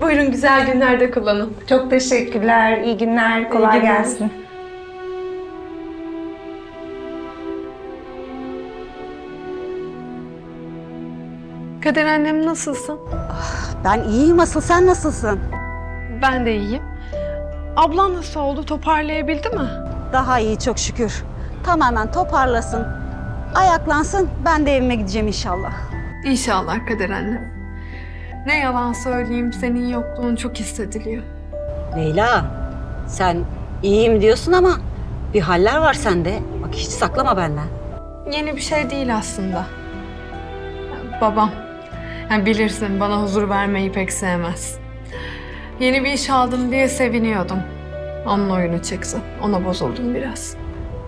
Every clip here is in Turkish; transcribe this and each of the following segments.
Buyurun güzel günlerde kullanın. Çok teşekkürler. İyi günler. Kolay günler. gelsin. Kader annem nasılsın? Ben iyiyim asıl sen nasılsın? Ben de iyiyim. Ablan nasıl oldu? Toparlayabildi mi? Daha iyi çok şükür. Tamamen toparlasın. Ayaklansın ben de evime gideceğim inşallah. İnşallah Kader annem. Ne yalan söyleyeyim senin yokluğun çok hissediliyor. Leyla sen iyiyim diyorsun ama bir haller var sende. Bak hiç saklama benden. Yeni bir şey değil aslında. Babam. Yani bilirsin bana huzur vermeyi pek sevmez. Yeni bir iş aldım diye seviniyordum. Onun oyunu çıktı. Ona bozuldum biraz.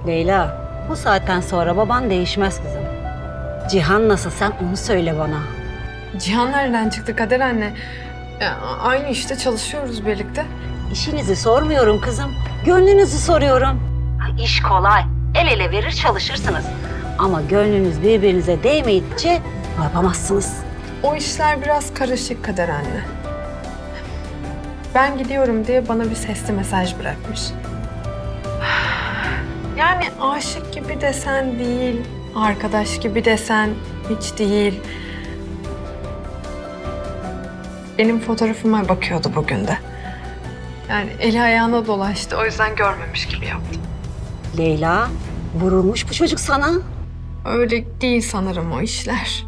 Leyla bu saatten sonra baban değişmez kızım. Cihan nasıl sen onu söyle bana. Cihan nereden çıktı Kader anne? Ya, aynı işte çalışıyoruz birlikte. İşinizi sormuyorum kızım. Gönlünüzü soruyorum. Ha, İş kolay. El ele verir çalışırsınız. Ama gönlünüz birbirinize değmeyince yapamazsınız. O işler biraz karışık Kader anne. Ben gidiyorum diye bana bir sesli mesaj bırakmış. Yani aşık gibi desen değil, arkadaş gibi desen hiç değil. Benim fotoğrafıma bakıyordu bugün de. Yani eli ayağına dolaştı. O yüzden görmemiş gibi yaptım. Leyla vurulmuş bu çocuk sana. Öyle değil sanırım o işler.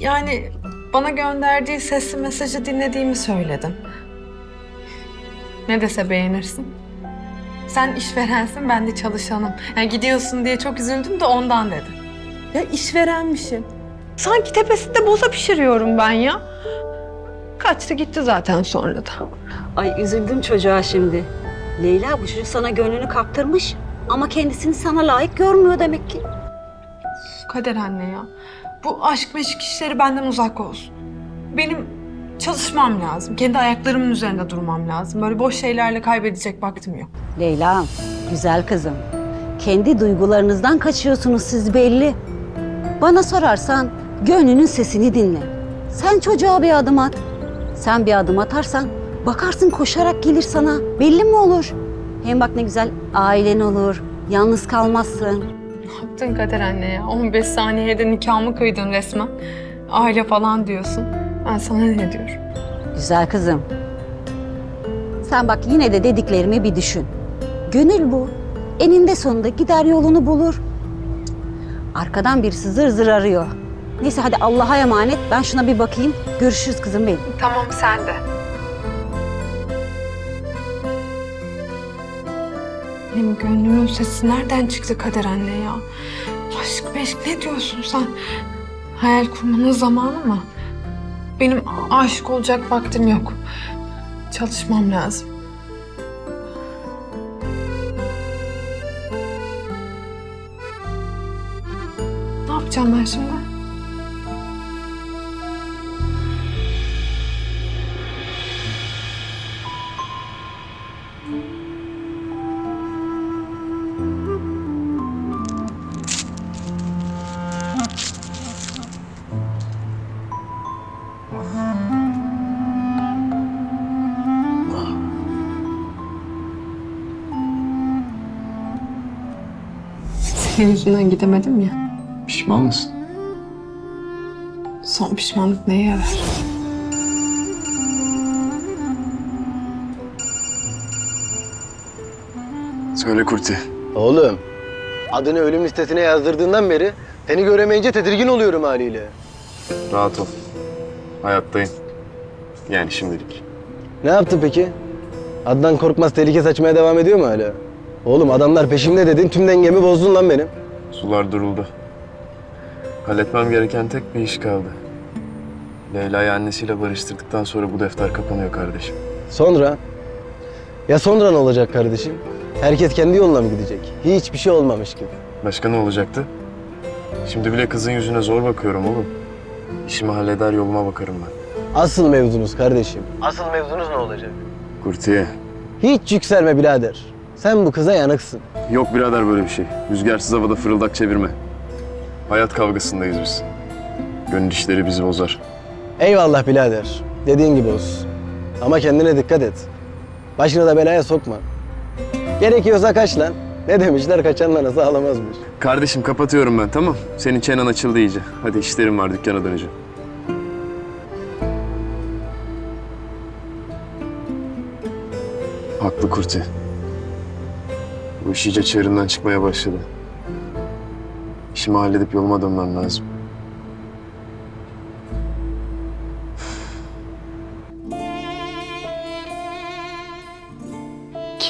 Yani bana gönderdiği sesli mesajı dinlediğimi söyledim. Ne dese beğenirsin. Sen işverensin, ben de çalışanım. Yani gidiyorsun diye çok üzüldüm de ondan dedi. Ya işverenmişim. Sanki tepesinde boza pişiriyorum ben ya. Kaçtı gitti zaten sonra da. Ay üzüldüm çocuğa şimdi. Leyla bu çocuk sana gönlünü kaptırmış ama kendisini sana layık görmüyor demek ki. Kader anne ya. Bu aşk meşk işleri benden uzak olsun. Benim çalışmam lazım. Kendi ayaklarımın üzerinde durmam lazım. Böyle boş şeylerle kaybedecek vaktim yok. Leyla, güzel kızım. Kendi duygularınızdan kaçıyorsunuz siz belli. Bana sorarsan gönlünün sesini dinle. Sen çocuğa bir adım at. Sen bir adım atarsan bakarsın koşarak gelir sana. Belli mi olur? Hem bak ne güzel ailen olur. Yalnız kalmazsın. Ne yaptın Kader anne ya? 15 saniyede nikahımı kıydın resmen. Aile falan diyorsun. Ben sana ne diyorum? Güzel kızım. Sen bak yine de dediklerimi bir düşün. Gönül bu. Eninde sonunda gider yolunu bulur. Arkadan birisi zır zır arıyor. Neyse hadi Allah'a emanet. Ben şuna bir bakayım. Görüşürüz kızım benim. Tamam sen de. Benim gönlümün sesi nereden çıktı Kader anne ya? Aşk meşk ne diyorsun sen? Hayal kurmanın zamanı mı? Benim aşık olacak vaktim yok. Çalışmam lazım. Ne yapacağım ben şimdi? Senin yüzünden gidemedim ya. Pişman mısın? Son pişmanlık neye yarar? Söyle Kurti. Oğlum, adını ölüm listesine yazdırdığından beri seni göremeyince tedirgin oluyorum haliyle. Rahat ol. Hayattayım. Yani şimdilik. Ne yaptı peki? Adnan Korkmaz tehlike saçmaya devam ediyor mu hala? Oğlum adamlar peşimde dedin, tüm dengemi bozdun lan benim. Sular duruldu. Halletmem gereken tek bir iş kaldı. Leyla'yı annesiyle barıştırdıktan sonra bu defter kapanıyor kardeşim. Sonra? Ya sonra ne olacak kardeşim? Herkes kendi yoluna mı gidecek? Hiçbir şey olmamış gibi. Başka ne olacaktı? Şimdi bile kızın yüzüne zor bakıyorum oğlum. İşimi halleder yoluma bakarım ben. Asıl mevzunuz kardeşim. Asıl mevzunuz ne olacak? Kurtiye. Hiç yükselme birader. Sen bu kıza yanıksın. Yok birader böyle bir şey. Rüzgarsız havada fırıldak çevirme. Hayat kavgasındayız biz. Gönül işleri bizi bozar. Eyvallah birader. Dediğin gibi olsun. Ama kendine dikkat et. Başını da belaya sokma. Gerekiyorsa kaç lan. Ne demişler kaçanla nasıl ağlamazmış. Kardeşim kapatıyorum ben tamam. Senin çenen açıldı iyice. Hadi işlerim var dükkana döneceğim. Haklı Kurti. Bu iş iyice çığırından çıkmaya başladı. İşimi halledip yoluma dönmem lazım.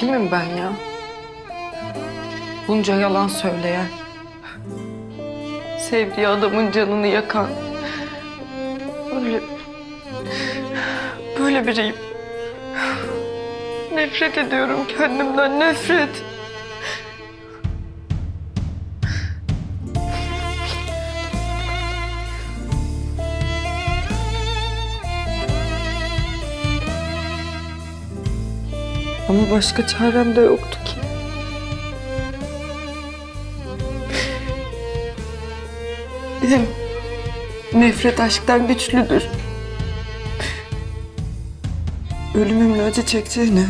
Kimim ben ya? Bunca yalan söyleyen. Sevdiği adamın canını yakan. Böyle... Böyle biriyim. Nefret ediyorum kendimden, nefret. Ama başka çarem de yoktu ki. Hem nefret aşktan güçlüdür. Ölümümle acı çekeceğine,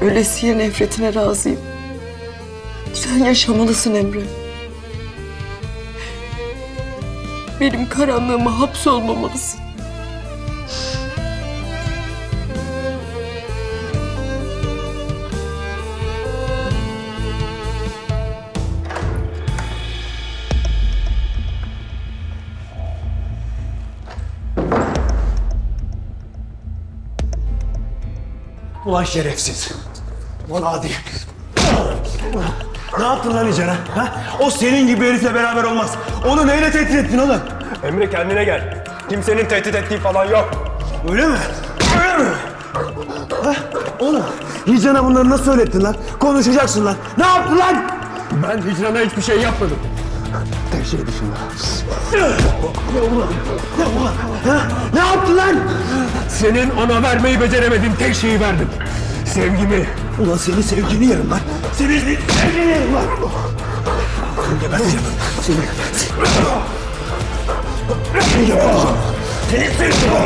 ölesiye nefretine razıyım. Sen yaşamalısın Emre. Benim karanlığıma hapsolmamalısın. Ulan şerefsiz. Ulan adi. Ne yaptın lan İcan'a? Ha? O senin gibi herifle beraber olmaz. Onu neyle tehdit ettin oğlum? Emre kendine gel. Kimsenin tehdit ettiği falan yok. Öyle mi? Öyle mi? Ha? Oğlum, Hicran'a bunları nasıl söylettin lan? Konuşacaksın lan. Ne yaptın lan? Ben hicrana hiçbir şey yapmadım. Tek şey dışında. Ne ulan? Ne ulan? Ha? Ne yaptın lan? Senin ona vermeyi beceremediğin tek şeyi verdim. Sevgimi. Ulan senin sevgini yerim lan. Senin sevgini yerim lan. Seni geberteceğim. Seni... Seni geberteceğim. Seni geberteceğim.